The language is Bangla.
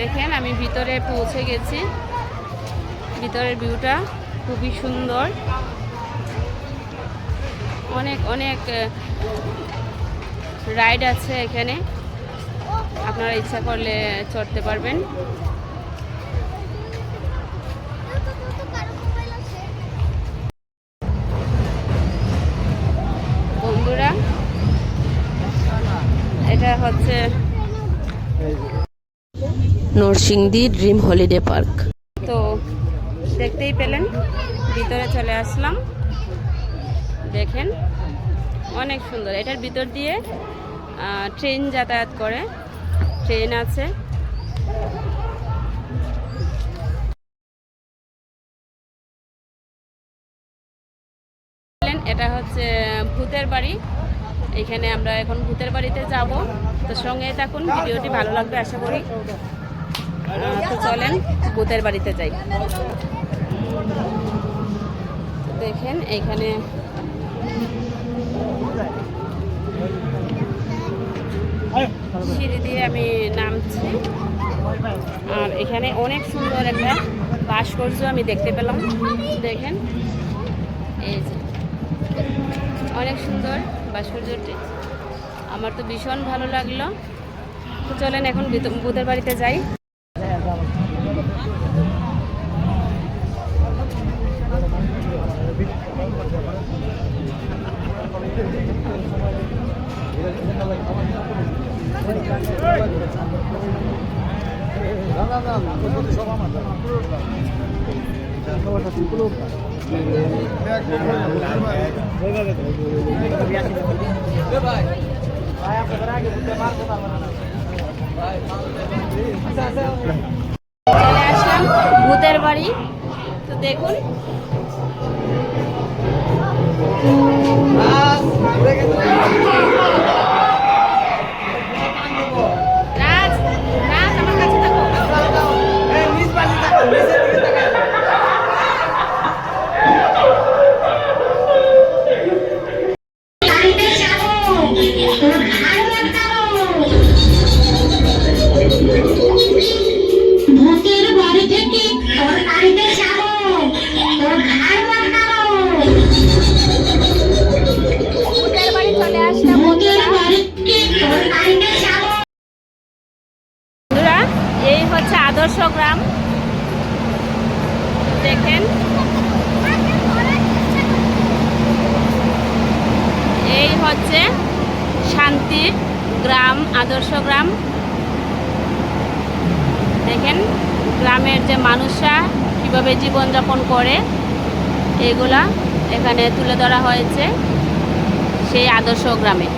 দেখেন, আমি ভিতরে পৌঁছে গেছি। ভিতরের ভিউটা খুবই সুন্দর। অনেক অনেক রাইড আছে এখানে। আপনারা ইচ্ছা করলে চড়তে পারবেন। বন্ধুরা, এটা হচ্ছে নরসিংদী ড্রিম হলিডে পার্ক। তো দেখতেই পেলেন, ভিতরে চলে আসলাম। দেখেন, অনেক সুন্দর। এটার ভিতর দিয়ে ট্রেন যাতায়াত করে। ট্রেন আছে। এটা হচ্ছে ভূতের বাড়ি। এখানে আমরা এখন ভূতের বাড়িতে যাব। তো সঙ্গে থাকুন, ভিডিওটি ভালো লাগবে, আশা করি। তো চলেন ভূতের বাড়িতে যাই। দেখেন, এখানে সিঁড়ি দিয়ে আমি নামছি। আর এখানে অনেক সুন্দর একটা ভাস্কর্য আমি দেখতে পেলাম। দেখেন, এই যে অনেক সুন্দর ভাস্কর্যটি। আমার তো ভীষণ ভালো লাগল। চলেন এখন ভূতের বাড়িতে যাই চলে আসলাম ভূতের বাড়ি। তো দেখুন Look at the আদর্শ গ্রাম দেখেন। এই হচ্ছে শান্তি গ্রাম, আদর্শ গ্রাম। দেখেন, গ্রামের যে মানুষরা কীভাবে জীবনযাপন করে, এগুলা এখানে তুলে ধরা হয়েছে সেই আদর্শ গ্রামে।